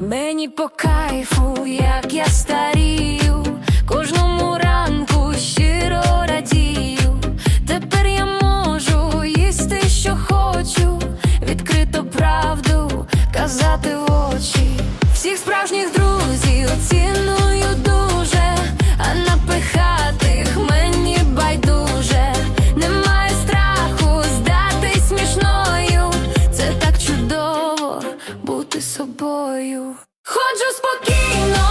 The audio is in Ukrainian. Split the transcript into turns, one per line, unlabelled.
Мені по кайфу, як я старію, кожному ранку щиро радію. Тепер я можу їсти, що хочу, відкрито правду бути собою. Ходжу спокійно,